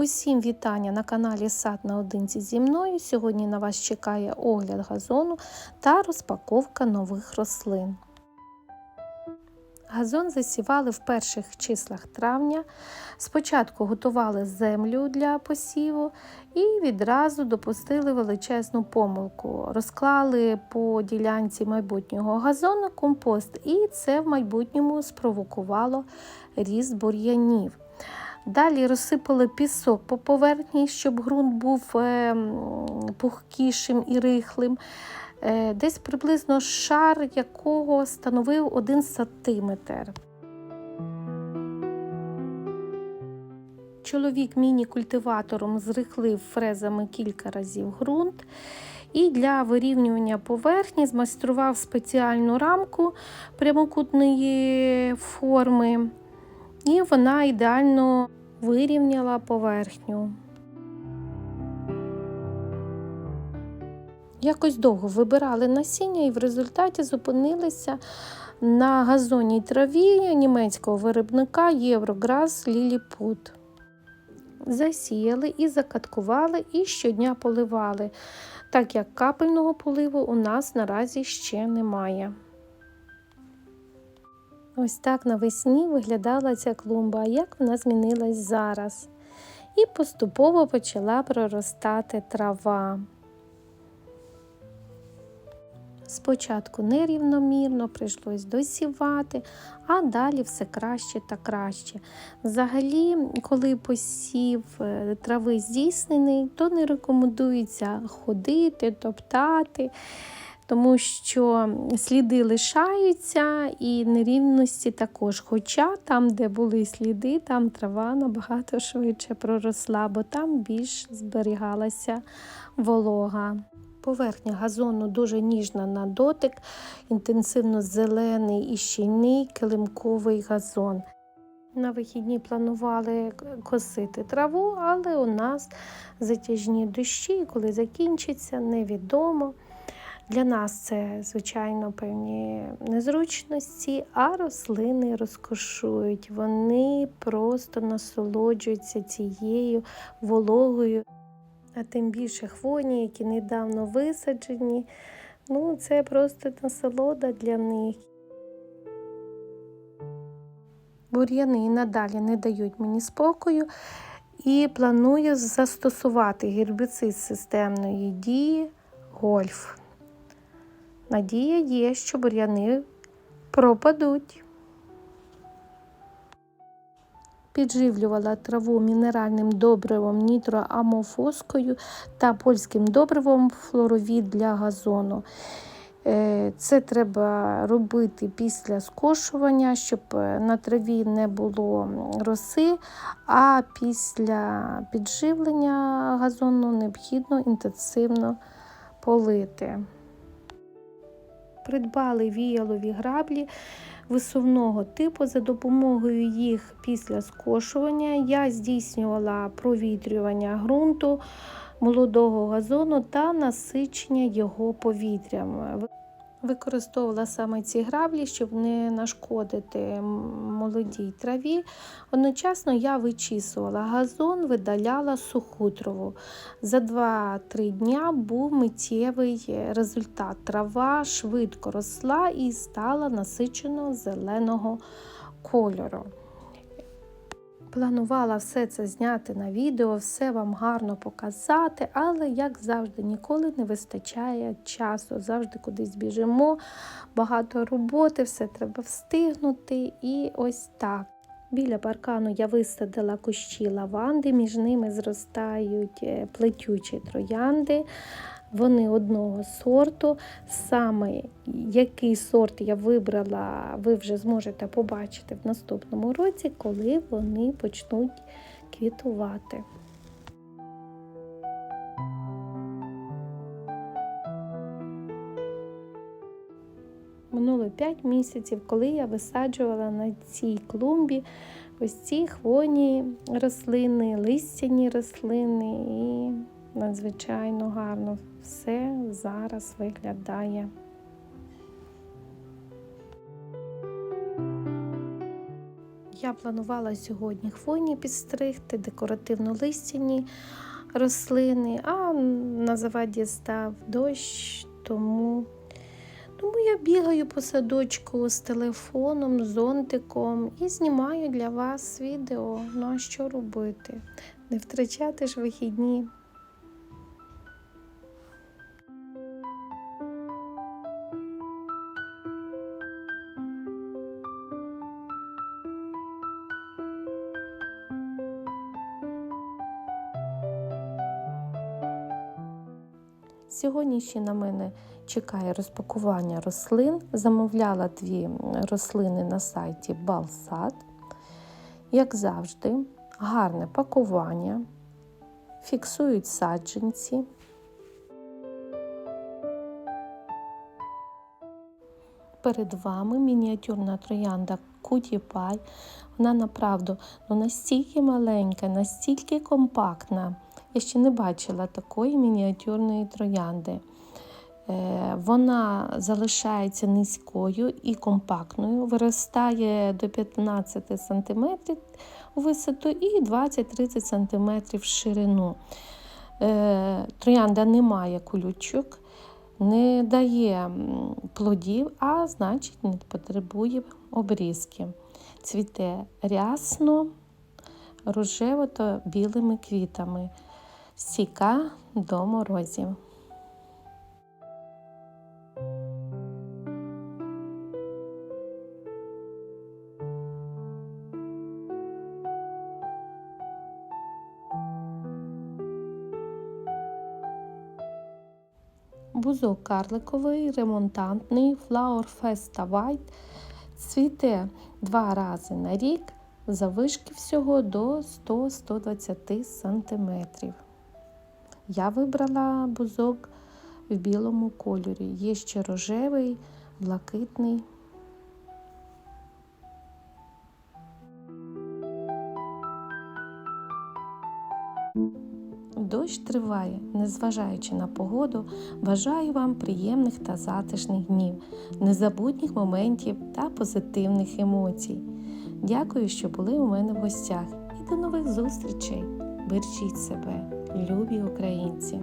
Усім вітання на каналі Сад наодинці зі мною. Сьогодні на вас чекає огляд газону та розпаковка нових рослин. Газон засівали в перших числах травня. Спочатку готували землю для посіву і відразу допустили величезну помилку. Розклали по ділянці майбутнього газону компост, і це в майбутньому спровокувало ріст бур'янів. Далі розсипали пісок по поверхні, щоб ґрунт був е, пухкішим і рихлим. Е, десь приблизно шар якого становив 1 см. Чоловік міні-культиватором зрихлив фрезами кілька разів ґрунт. І для вирівнювання поверхні змайстрував спеціальну рамку прямокутної форми, і вона ідеально вирівняла поверхню. Якось довго вибирали насіння і в результаті зупинилися на газонній траві німецького виробника Єврограс Ліліпут. Засіяли і закаткували, і щодня поливали, так як капельного поливу у нас наразі ще немає. Ось так навесні виглядала ця клумба, як вона змінилась зараз. І поступово почала проростати трава. Спочатку нерівномірно прийшлось досівати, а далі все краще та краще. Взагалі, коли посів е, трави здійснений, то не рекомендується ходити, топтати, тому що сліди лишаються і нерівності також. Хоча там, де були сліди, там трава набагато швидше проросла, бо там більш зберігалася волога. Поверхня газону дуже ніжна на дотик, інтенсивно зелений і щільний килимковий газон. На вихідні планували косити траву, але у нас затяжні дощі, коли закінчиться, невідомо. Для нас це, звичайно, певні незручності, а рослини розкошують. Вони просто насолоджуються цією вологою а тим більше хвойні, які недавно висаджені. Ну, це просто насолода для них. Бур'яни і надалі не дають мені спокою і планую застосувати гербіцид системної дії гольф. Надія є, що бур'яни пропадуть. Підживлювала траву мінеральним добривом нітроамофоскою та польським добривом флоровід для газону. Е, це треба робити після скошування, щоб на траві не було роси, а після підживлення газону необхідно інтенсивно полити. Придбали віялові граблі висувного типу. За допомогою їх після скошування я здійснювала провітрювання ґрунту молодого газону та насичення його повітрям. Використовувала саме ці граблі, щоб не нашкодити молодій траві. Одночасно я вичісувала газон, видаляла суху траву. За 2-3 дня був миттєвий результат. Трава швидко росла і стала насичено зеленого кольору. Планувала все це зняти на відео, все вам гарно показати, але, як завжди, ніколи не вистачає часу. Завжди кудись біжимо, багато роботи, все треба встигнути. І ось так. Біля паркану я висадила кущі лаванди, між ними зростають е, плетючі троянди. Вони одного сорту. Саме який сорт я вибрала, ви вже зможете побачити в наступному році, коли вони почнуть квітувати. Минуло 5 місяців, коли я висаджувала на цій клумбі ось ці хвойні рослини, листяні рослини і надзвичайно гарно все зараз виглядає. Я планувала сьогодні хвойні підстригти, декоративно-листяні рослини, а на заваді став дощ, тому, тому я бігаю по садочку з телефоном, зонтиком і знімаю для вас відео. Ну а що робити? Не втрачати ж вихідні. Сьогодні ще на мене чекає розпакування рослин. Замовляла дві рослини на сайті Балсад. Як завжди, гарне пакування, фіксують саджанці. Перед вами мініатюрна троянда Кутіпай. Вона направду ну, настільки маленька, настільки компактна. Я ще не бачила такої мініатюрної троянди. Е, Вона залишається низькою і компактною, виростає до 15 см у висоту і 20-30 см в ширину. Е, Троянда не має колючок, не дає плодів, а значить не потребує обрізки. Цвіте рясно, рожево та білими квітами стійка до морозів. Бузок карликовий, ремонтантний, Flower Festa White цвіте два рази на рік, завишки всього до 100-120 см. Я вибрала бузок в білому кольорі. Є ще рожевий, блакитний. Дощ триває, незважаючи на погоду, бажаю вам приємних та затишних днів, незабутніх моментів та позитивних емоцій. Дякую, що були у мене в гостях і до нових зустрічей! Бережіть себе, любі українці!